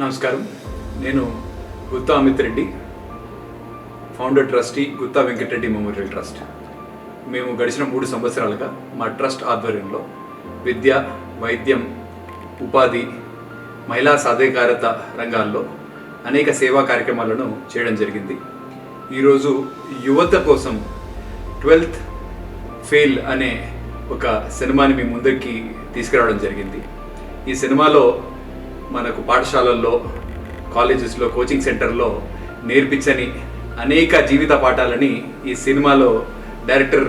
నమస్కారం. నేను Gutta Amit Reddy founder trustee Gutta Venkata Reddy memorial trust. మేము గడిచిన మూడు సంవత్సరాలుగా మా ట్రస్ట్ ఆధ్వర్యంలో విద్య వైద్యం ఉపాధి మహిళా సాధికారత రంగాల్లో అనేక సేవా కార్యక్రమాలను చేయడం జరిగింది. ఈరోజు యువత కోసం ట్వెల్త్ ఫెయిల్ అనే ఒక సినిమాని మీ ముందరికి తీసుకురావడం జరిగింది. ఈ సినిమాలో మనకు పాఠశాలల్లో కాలేజెస్లో కోచింగ్ సెంటర్లో నేర్పించని అనేక జీవిత పాఠాలని ఈ సినిమాలో డైరెక్టర్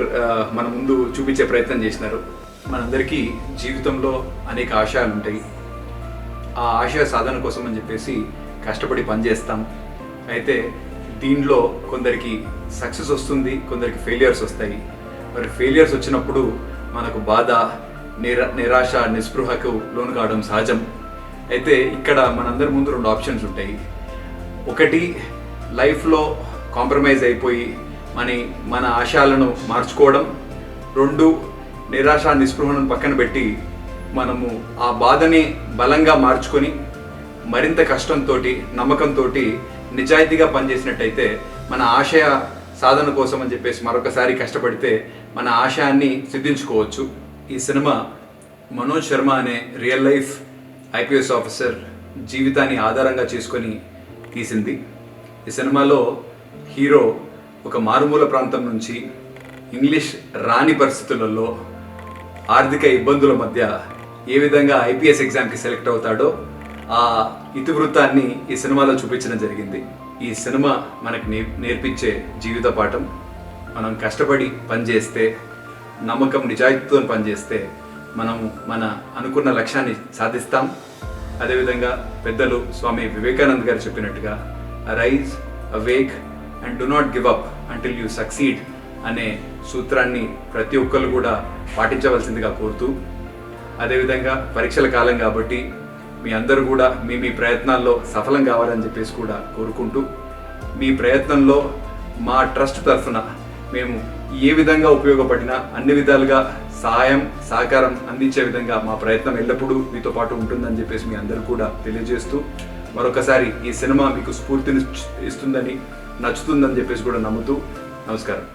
మన ముందు చూపించే ప్రయత్నం చేసినారు. మనందరికీ జీవితంలో అనేక ఆశయాలు ఉంటాయి. ఆ ఆశయ సాధన కోసం అని చెప్పేసి కష్టపడి పనిచేస్తాం. అయితే దీనిలో కొందరికి సక్సెస్ వస్తుంది కొందరికి ఫెయిలియర్స్ వస్తాయి. మరి ఫెయిలియర్స్ వచ్చినప్పుడు మనకు బాధ నిరా నిరాశ నిస్పృహకు లోను కావడం సహజం. అయితే ఇక్కడ మనందరి ముందు రెండు ఆప్షన్స్ ఉంటాయి. ఒకటి లైఫ్లో కాంప్రమైజ్ అయిపోయి మన మన ఆశయాలను మార్చుకోవడం. రెండు నిరాశ నిస్పృహలను పక్కన పెట్టి మనము ఆ బాధని బలంగా మార్చుకొని మరింత కష్టంతో నమ్మకంతో నిజాయితీగా పనిచేసినట్టయితే మన ఆశయ సాధన కోసం అని చెప్పేసి మరొకసారి కష్టపడితే మన ఆశయాన్ని సిద్ధించుకోవచ్చు. ఈ సినిమా మనోజ్ శర్మ అనే రియల్ లైఫ్ ఐపీఎస్ ఆఫీసర్ జీవితాన్ని ఆధారంగా చేసుకొని తీసింది. ఈ సినిమాలో హీరో ఒక మారుమూల ప్రాంతం నుంచి ఇంగ్లీష్ రాని పరిస్థితులలో ఆర్థిక ఇబ్బందుల మధ్య ఏ విధంగా ఐపీఎస్ ఎగ్జామ్కి సెలెక్ట్ అవుతాడో ఆ ఇతివృత్తాన్ని ఈ సినిమాలో చూపించడం జరిగింది. ఈ సినిమా మనకు నే నేర్పించే జీవిత పాఠం. మనం కష్టపడి పనిచేస్తే నమ్మకం నిజాయితీతో పనిచేస్తే మనము మన అనుకున్న లక్ష్యాన్ని సాధిస్తాం. అదేవిధంగా పెద్దలు స్వామి వివేకానంద్ గారు చెప్పినట్టుగా rise awake and do not give up until you succeed అనే సూత్రాన్ని ప్రతి ఒక్కరు కూడా పాటించవలసిందిగా కోరుతూ అదేవిధంగా పరీక్షల కాలం కాబట్టి మీ అందరూ కూడా మీ మీ ప్రయత్నాల్లో సఫలం కావాలని చెప్పేసి కూడా కోరుకుంటూ మీ ప్రయత్నంలో మా ట్రస్ట్ తరఫున మేము ఏ విధంగా ఉపయోగపడినా అన్ని విధాలుగా సహాయం సహకారం అందించే విధంగా మా ప్రయత్నం ఎల్లప్పుడూ మీతో పాటు ఉంటుందని చెప్పేసి మీ అందరూ కూడా తెలియజేస్తూ మరొకసారి ఈ సినిమా మీకు స్ఫూర్తిని ఇస్తుందని నచ్చుతుందని చెప్పేసి కూడా నమ్ముతూ నమస్కారం.